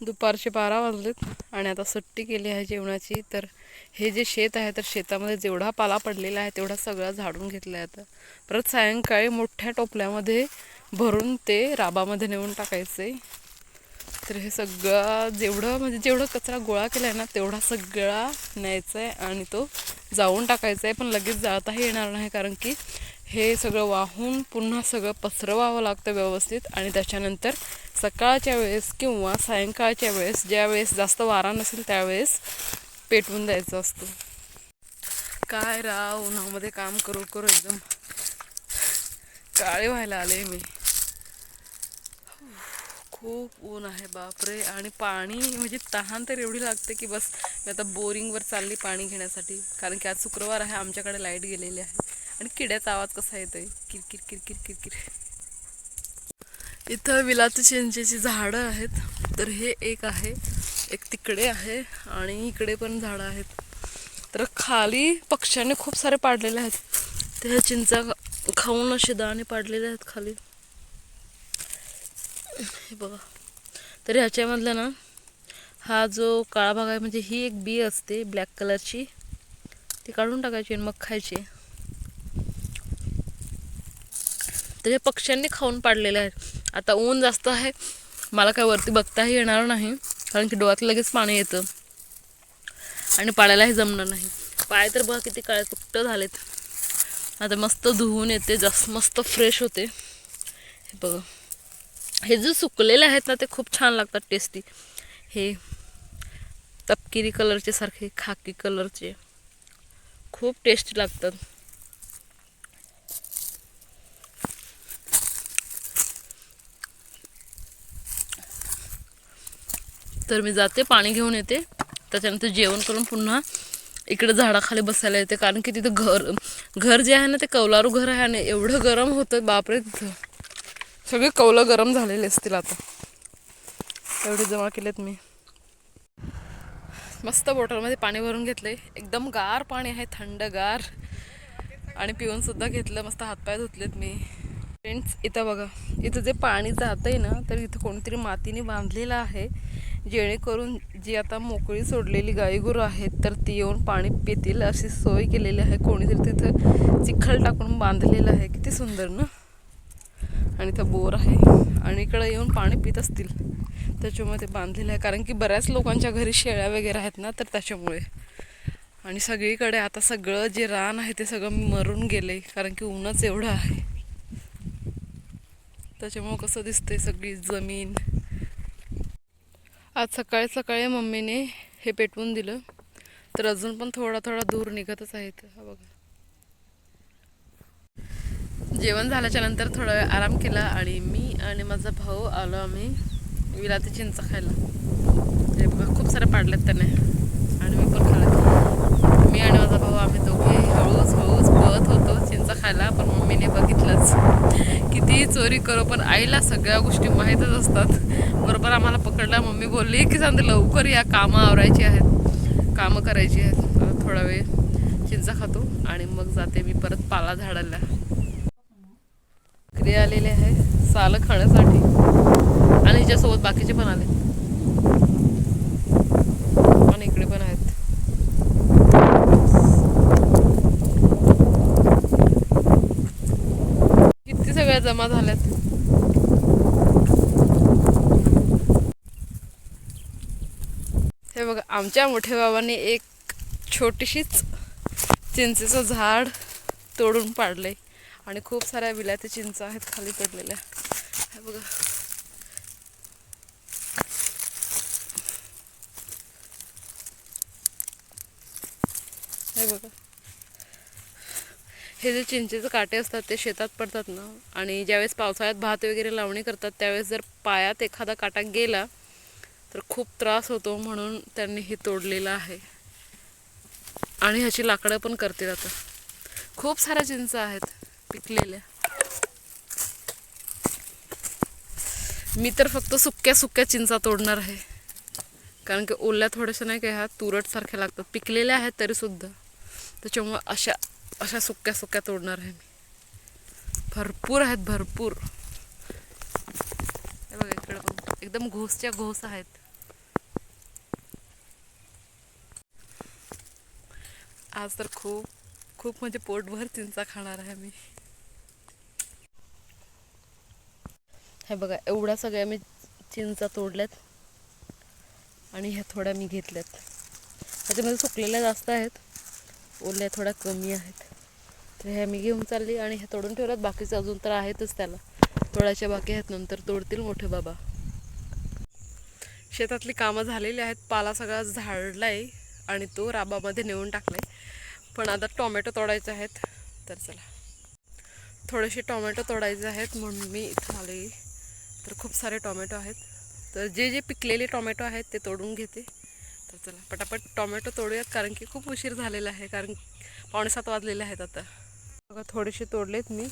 दुपारचे बारा वाजलेत आणि आता सुट्टी केली आहे जेवणाची. तर हे जे शेत आहे तर शेतामध्ये जेवढा पाला पडलेला आहे तेवढा सगळा झाडून घेतला आहे आता. परत सायंकाळी मोठ्या टोपल्यामध्ये भरून ते राबामध्ये नेऊन टाकायचे. तर हे सगळं जेवढं म्हणजे जेवढं कचरा गोळा केला आहे ना तेवढा सगळा न्यायचा आहे आणि तो जाऊन टाकायचा आहे. पण लगेच जाताही येणार नाही कारण की हे सगळं वाहून पुन्हा सगळं पसरवावं लागतं व्यवस्थित आणि त्याच्यानंतर सकाळच्या वेळेस किंवा सायंकाळच्या वेळेस ज्या वेळेस जास्त वारा नसेल त्यावेळेस पेटवून द्यायचं असतं. काय राव उन्हामध्ये काम करू करू एकदम काळे व्हायला आले मी. खूप ऊन आहे बापरे. आणि पाणी म्हणजे तहान तर एवढी लागते की बस मी आता बोरिंगवर चालली पाणी घेण्यासाठी. कारण की आज शुक्रवार आहे आमच्याकडे लाइट गेलेली आहे. आणि किड्याचा आवाज कसा येतोय? किरकिर किरकिर किरकिर इथं विलाती चिंचेची झाडं आहेत. तर हे एक आहे. एक तिकडे आहे आणि इकडे पण झाडं आहेत. तर खाली पक्ष्याने खूप सारे पाडलेले आहेत. त्या चिंचा खाऊन असे दाणे पाडलेले आहेत खाली. हे बघा. तर ह्याच्यामधलं ना हा जो काळा भाग आहे म्हणजे ही एक बी असते ब्लॅक कलरची. ती काढून टाकायची आणि मग खायची. तर हे पक्ष्यांनी खाऊन पाडलेले आहेत. आता ऊन जास्त आहे. मला काय वरती बघताही येणार नाही कारण की डोळ्यात लगेच पाणी येतं. आणि पाडायलाही जमणार नाही. पाय तर बघा किती काळे कुट्ट झालेत. आता मस्त धुवून येते जास्त मस्त फ्रेश होते. हे बघा. हे जे सुकलेले आहेत ना ते खूप छान लागतात टेस्टी हे तपकिरी कलरचे सारखे खाकी कलरचे खूप टेस्टी लागतात. तर मी जाते पाणी घेऊन येते. त्याच्यानंतर जेवण करून पुन्हा इकडे झाडाखाली बसायला येते. कारण की तिथं घर घर जे आहे ना ते कौलारू घर आहे आणि एवढं गरम होतं बापरे तिथं. सगळे कौलं गरम झालेले असतील आता. एवढे जमा केलेत मी. मस्त बॉटलमध्ये पाणी भरून घेतले एकदम गार पाणी आहे थंडगार. आणि पिऊन सुद्धा घेतलं मस्त हातपाय धुतलेत मी. फ्रेंड्स इथं बघा इथं जे पाणी जात आहे ना तर इथं कोणीतरी मातीने बांधलेलं आहे जेणेकरून जी आता मोकळी सोडलेली गाईगुरं आहेत तर ती येऊन पाणी पितील अशी सोय केलेली आहे. कोणीतरी तिथं चिखल टाकून बांधलेलं आहे. किती सुंदर ना? आणि इथं बोर आहे. आणि इकडं येऊन पाणी पित असतील. त्याच्यामुळे ते बांधलेलं आहे. कारण की बऱ्याच लोकांच्या घरी शेळ्या वगैरे आहेत ना तर त्याच्यामुळे. आणि सगळीकडे आता सगळं जे रान आहे ते सगळं मरून गेले कारण की ऊनच एवढं आहे. त्याच्यामुळं कसं दिसतंय सगळी जमीन. आज सकाळी सकाळी मम्मीने हे पेटवून दिलं तर अजून पण थोडा थोडा दूर निघतच आहेत हा बघा. जेवण झाल्याच्यानंतर थोडा वेळ आराम केला आणि मी आणि माझा भाऊ आलो आम्ही विलाती चिंच खायला. ते बघा खूप सारे पाडल्यात त्याने आणि मी पण खाल्लं मी आणि माझा भाऊ आम्ही दोघे हळूच हळूच पळत होतो चिंच खायला पण मम्मीने बघितलंच. कितीही चोरी करो पण आईला सगळ्या गोष्टी माहीतच असतात. बरोबर आम्हाला पकडला मम्मी बोलली की सांगते लवकर या कामं आवरायची आहेत. कामं करायची आहेत. थोडा वेळ चिंचा खातो आणि मग जाते मी परत पाला झाडायला. क्रिया आलेले आहे सालं खाण्यासाठी. आणि हिच्यासोबत बाकीचे पण आले आणि इकडे पण आहेत किती सगळ्या जमा झाल्यात. हे बघा आमच्या मोठ्या बाबांनी एक छोटीशीच चिंचेचं झाड तोडून पाडले आणि खूप साऱ्या विलायती चिंच आहेत खाली पडलेल्या. हे बघा. हे बघा. हे जे चिंचेचे काटे असतात ते शेतात पडतात ना. आणि ज्यावेळेस पावसाळ्यात भात वगैरे लावणी करतात त्यावेळेस जर पायात एखादा काटा गेला तर खूप त्रास होतो म्हणून त्यांनी हे तोडलेलं आहे. आणि ह्याची लाकडं पण करतील आता. खूप साऱ्या चिंच आहेत पिकलेल्या. मी तर फक्त सुक्या सुक्या चिंचा तोडणार आहे. कारण की ओल्या थोड्याशा नाही का ह्या तुरटसारख्या लागतात. पिकलेल्या आहेत तरीसुद्धा. त्याच्यामुळं त्याच्यामुळे अशा अशा सुक्या सुक्या तोडणार आहे मी. भरपूर आहेत भरपूर. बघा इकडे एकदम घोसच्या घोस आहेत. आज तर खूप खूप म्हणजे पोटभर चिंचा खाणार आहे मी. हे बघा एवढ्या सगळ्या मी चिंचा तोडल्यात. आणि ह्या थोड्या मी घेतल्यात. त्याच्यामध्ये सुकलेल्या जास्त आहेत. ओल्या थोड्या कमी आहेत. तर ह्या मी घेऊन चालली आणि ह्या तोडून ठेवल्यात. बाकीचे अजून तर आहेतच त्याला. तोडायच्या बाकी आहेत नंतर तोडतील मोठे बाबा. शेतातली कामं झालेली आहेत. पाला सगळा झाडला आहे आणि तो राबामध्ये नेऊन टाकलाय. पण आता टोमॅटो तोडायचे आहेत. तर चला. थोडेसे टोमॅटो तोडायचे आहेत म्हणून मी इथं आले. तर खूप सारे टोमॅटो आहेत. तर जे जे पिकलेले टोमॅटो आहेत ते तोडून घेते. तर चला पटापट टोमॅटो तोडूयात कारण की खूप उशीर झालेला आहे कारण पावणेसात वाजलेले आहेत आता. बघा थोडेसे तोडलेत मी.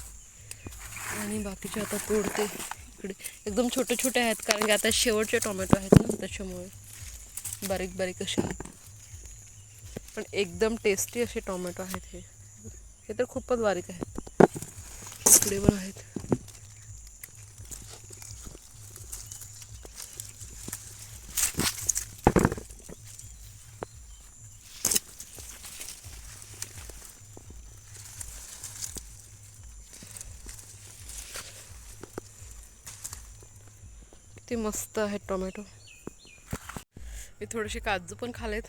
आणि बाकीचे आता तोडते. इकडे एकदम छोटे छोटे आहेत कारण की आता शेवटचे टोमॅटो आहेत ना त्याच्यामुळे बारीक बारीक असे आहेत. पण एकदम टेस्टी असे टोमॅटो आहेत हे. हे तर खूपच बारीक आहेत. इकडे पण आहेत. किती मस्त आहेत टोमॅटो. मी थोडेसे काजू पण खालेत.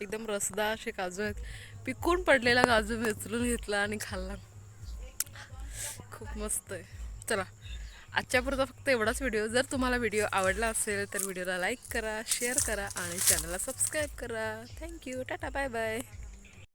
एकदम रसदार असे काजू आहेत. पिकून पडलेला काजू मी उचलून घेतला आणि खाल्ला. खूप मस्त आहे. चला आजच्यापुरता फक्त एवढाच व्हिडिओ जर तुम्हाला व्हिडिओ आवडला असेल तर व्हिडिओला लाईक करा शेअर करा आणि चॅनलला सबस्क्राईब करा. Thank you tata bye bye